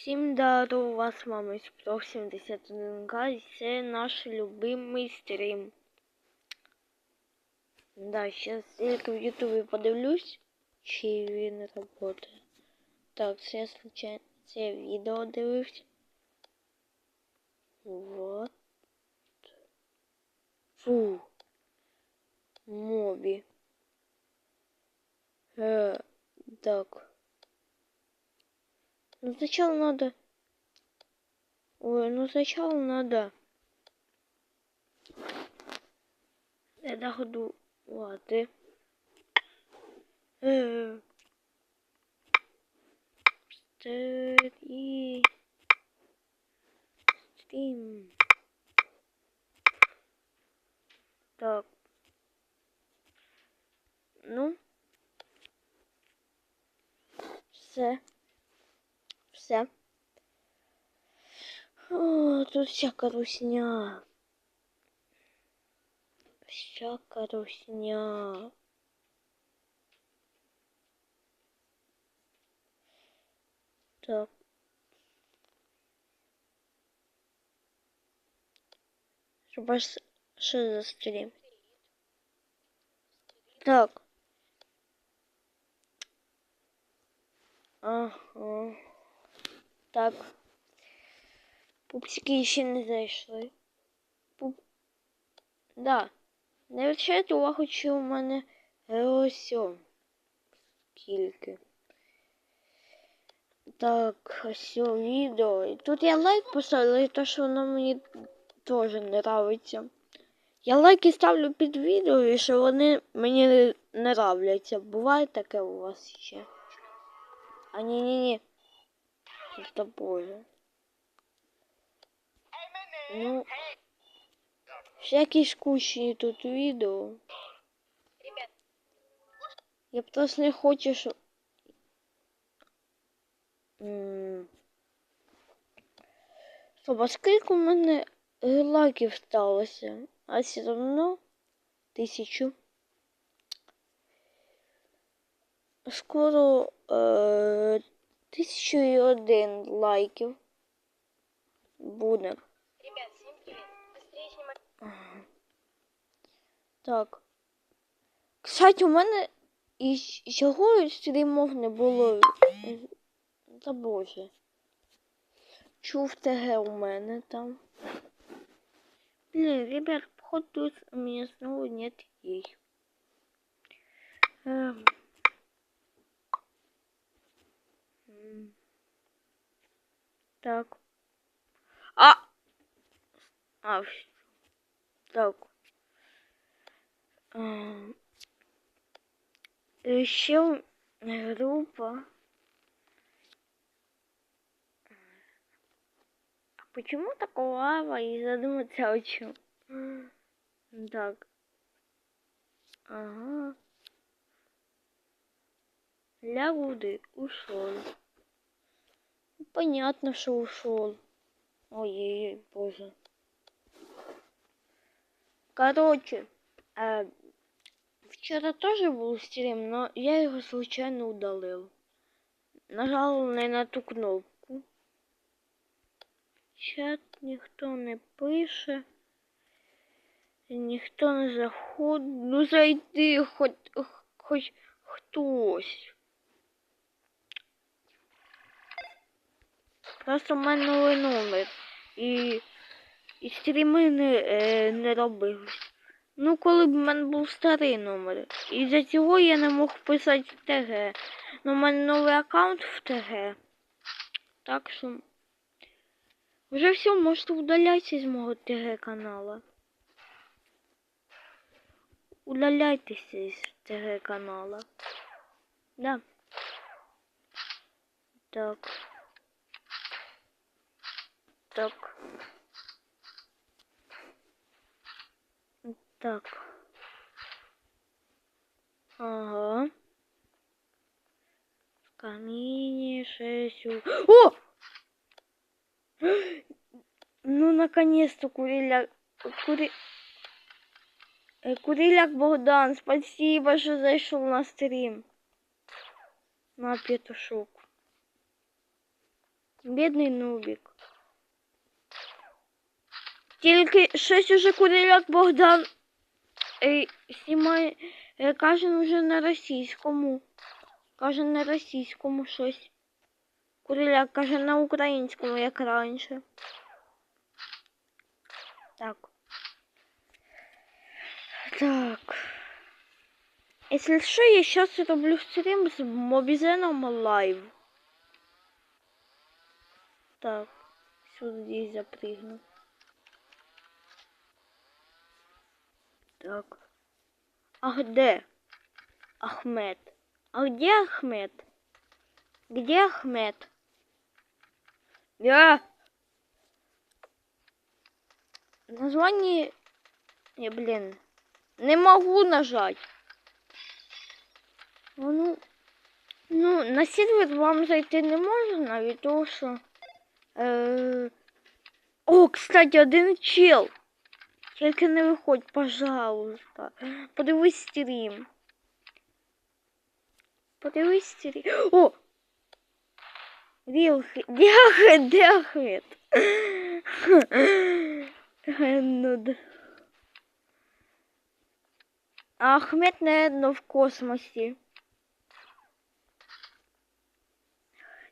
Всім дару вас з вами Спрох 71К і це наш любимий стрім. Да, сейчас я в Ютубі подивлюсь, чи він работає. Так, це я случайно це відео дивився. Вот. Фу. Мобі. Э, так. Ну сначала надо... Ой, ну сначала надо... Я доходу... Ладно. Э... Стри... Стрим. Так. Ну. Все. Все. О, тут всяка русня. Всяка русня. Так. Що за стрім? Так. Ага. Так. Пупсики ще не зайшли. Пуп... Да. Не вивчайте увагу, що у мене ось. Скільки. Так, ось відео. І тут я лайк поставила, то що воно мені теж не нравиться. Я лайки ставлю під відео, і що вони мені не нравляться. Буває таке у вас ще. А ні-ні-ні. Это боже. Ну, всякие скучные тут видео. Я просто не хочу, що... Щоб, скільки у мене лайків сталося, а все одно тисячу. Скоро е, тисячу і один лайків буде. Ребят, всем привет. Быстрее снимать. Так. Кстати, у мене і чого стрімов не було. Та боже. Чув ТГ у мене там. Блин, ребят, походу у меня снова нет ей. Эм. Так. А! А, так. Ем. Еще группа. А почему так лава и задуматься о чем? Так. Ага. Лягуды ушел. Понятно, что ушел. Ой, боже. Короче, э, вчера тоже был стрим, но я его случайно удалил. Нажал не на ту кнопку. Чат ніхто не пише. Ніхто не заходить. Ну зайди хоч, хоч хтось. Просто в мене номер. І, і стріми не, е, не робив. Ну, коли б в мене був старий номер. І за цього я не мог писати в ТГ. Ну, в мене новий аккаунт в ТГ. Так що. Вже все, можете удаляйтесь з мого ТГ канала. Удаляйтесь із ТГ канала. Да. Так. Так. Так. Ага. В камине шесть. О! Ну, наконец-то, Куриляк... Кури... Э, Куриляк Богдан, спасибо, что зашел на стрим. На петушок. Бідний нубік. Тільки щось уже куриляк Богдан е, знімає, е, каже вже на російському. Каже на російському щось. Куриляк каже на українському, як раніше. Так. Так. Если что, я сейчас роблю стрим с Мобизеном лайв. Так, сюда здесь запрыгну. Так. А где? Ахмед. А где Ахмед? Где Ахмед? Я. Название... Не, блин. Не могу нажать. Ну, ну, на сервер вам зайти не можна від того, що. Е... О, кстати, один чел. Тільки не виходь, пожалуйста. Подивись стрім. Подивись стрім. О! Вілхи. Дяхет, дяхет. Ну, да. Ахмед, наверное, в космосі.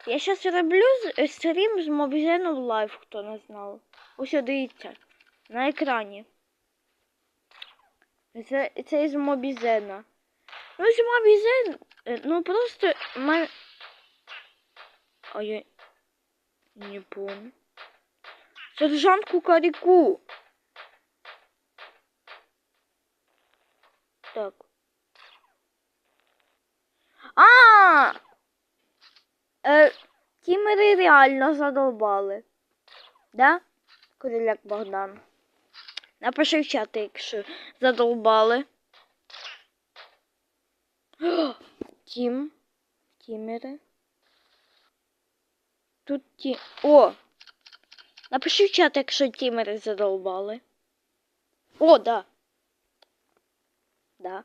Я зараз роблю з- е, стрім з Мобізеном Лайв, хто не знав. Ось о, дивіться. На екрані. Це, це із Мобізена. Ну, з Мобізен, е, ну просто ма... А я не помню. Сержант Кукарику. Так. А! Е, тімери реально задолбали. Да? Куриляк Богдан. Напиши в чат, якщо задолбали. Тім. Тімери. Тут ті. О! Напиши в чат, якщо тімери задолбали. О, да. Да.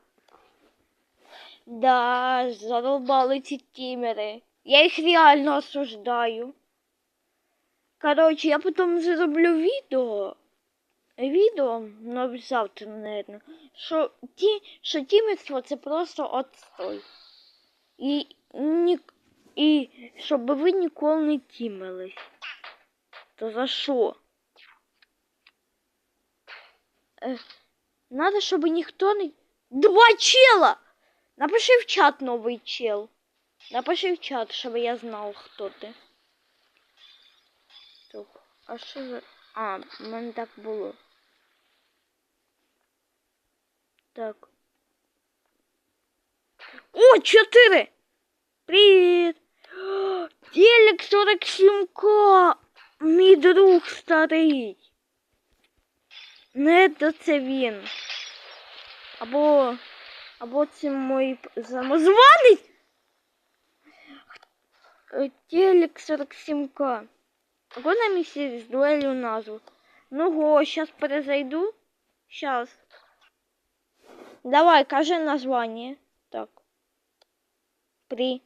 Да, задолбали ці тімери. Я їх реально осуждаю. Короче, я потім зроблю відео. Відео, ну завтра, наверное, що ті, що тімерство це просто отстой. І, ні, і щоб ви ніколи не тімились. То за що? Е, надо, щоб ніхто не... Два чела! Напиши в чат новий чел. Напиши в чат, щоб я знав, хто ти. Так, а що за... А, в мене так було. Так. О, чотири! Привіт! Телек 47к! Мій друг старий. Не то це він. Або... Або це мій самозванець. Е, Телек 47к. Або на місці з дуелью назву. Ну го, сейчас перезайду. Сейчас. Давай, кажи название. Так. При.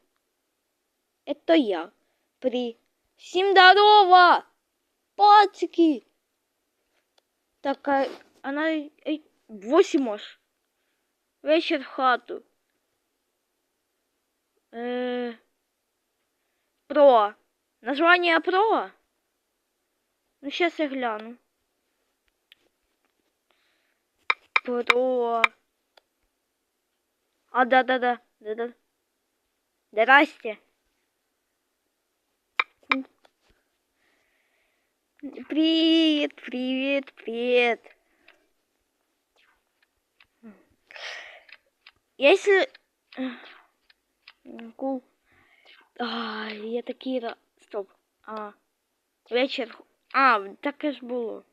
Это я. При. Всем здорово! Пацики! Так, а она... эй, Восемь аж. Вечір в хату. Е... Про. Название про? Ну, сейчас я гляну. Про. А, да-да-да. Да-да. Здрасте. Привет, привет, привет. Если... Ку- А, я такий... ра- Стоп. А. Вечер. А, таке ж було.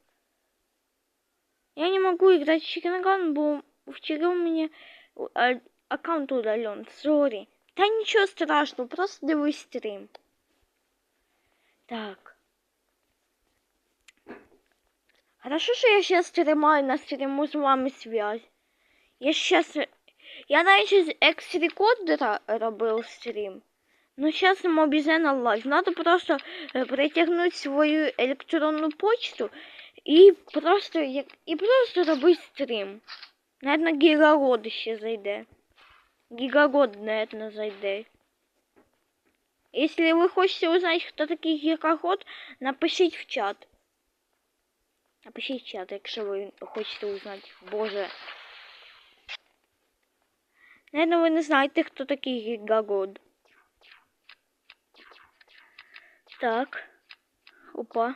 Я не могу играть в Чикенаган, бо вчера у меня а, аккаунт удален. Сори. Та нічого страшного, просто дивись стрім. Так. Хорошо, що я сейчас тримаю на стріму з вами связь. Я сейчас... Я навіть з екс-рекордера робив стрім. Ну, сейчас Мобизена лайв. Надо просто э, притягнуть свою електронну почту і просто, як, і просто робити стрім. Наверно, Гігагод ще зайде. Гигагод, наверное, зайде. Если вы хотите узнать, кто такий Гигагод, напишіть в чат. Напишіть в чат, якщо ви хочете узнати. Боже. Наверное, ви не знаєте, хто такий Гигагод. Так. Опа.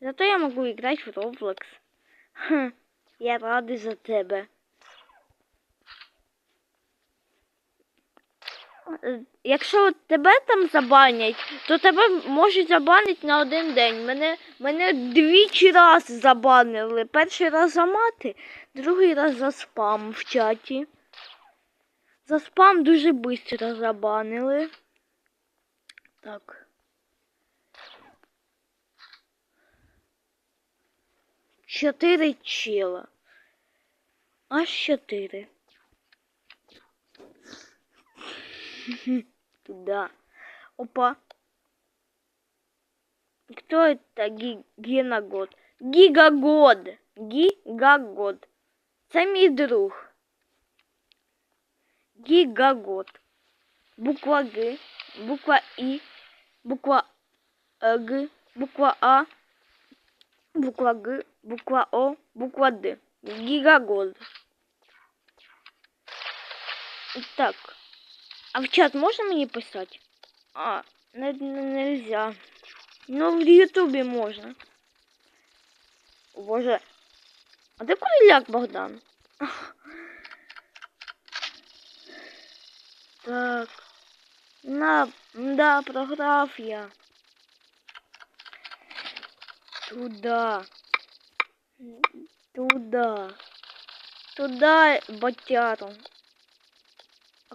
Зато я могу играть в Roblox. Хм, я радий за тебе. Якщо тебе там забанять, то тебе можуть забанити на один день. Мене, мене двічі раз забанили. Перший раз за мати, другий раз за спам в чаті. За спам дуже швидко забанили. Так. Чотири чела. Аж чотири. Туда. Опа. Кто это Ги- Генагод? Гигагод. Гигагод. Це друг. Гигагод. Буква Г, буква І, буква Г, буква А, буква Г, буква О, буква Д. Гигагод. Так. А в чат можно мне писать? А, не, не- нельзя. Ну, в Ютубе можно. Боже. А де Куриляк Богдан? Так. На, да, програв я. Туда. Туда. Туда, батяру.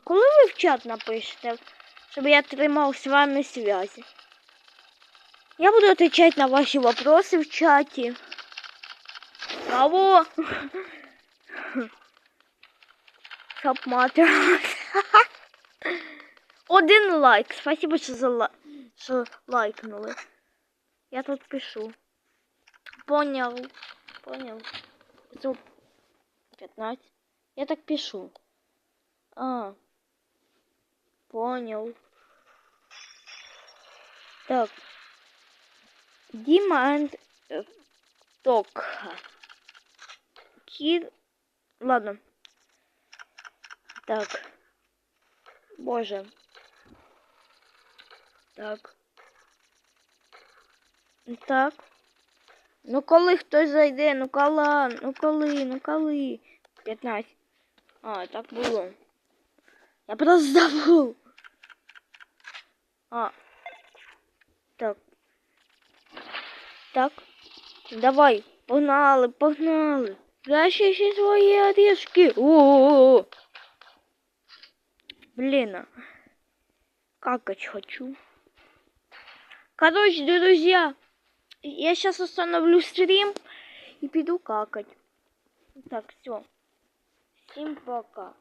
Коли ви в чат напишете, щоб я тримав з вами связь? Я буду отвечать на ваші вопроси в. Алло! Щоб мати. Один лайк. Спасибо, що за ла... що лайкнули. Я тут пишу. Понял. Понял. 15. Я так пишу. А. Понял. Так. Дима э, Ток. Кир. Ладно. Так. Боже. Так. Так. Ну коли хтось зайде, ну кола, ну коли, ну коли. 15. А, так було. Я просто забыл. А. Так. Так. Давай. Погнали, погнали. Защищи свои орешки. О-о-о. Блин. а. Какать хочу. Короче, друзья. Я сейчас установлю стрим и пойду какать. Так, все. Всем пока.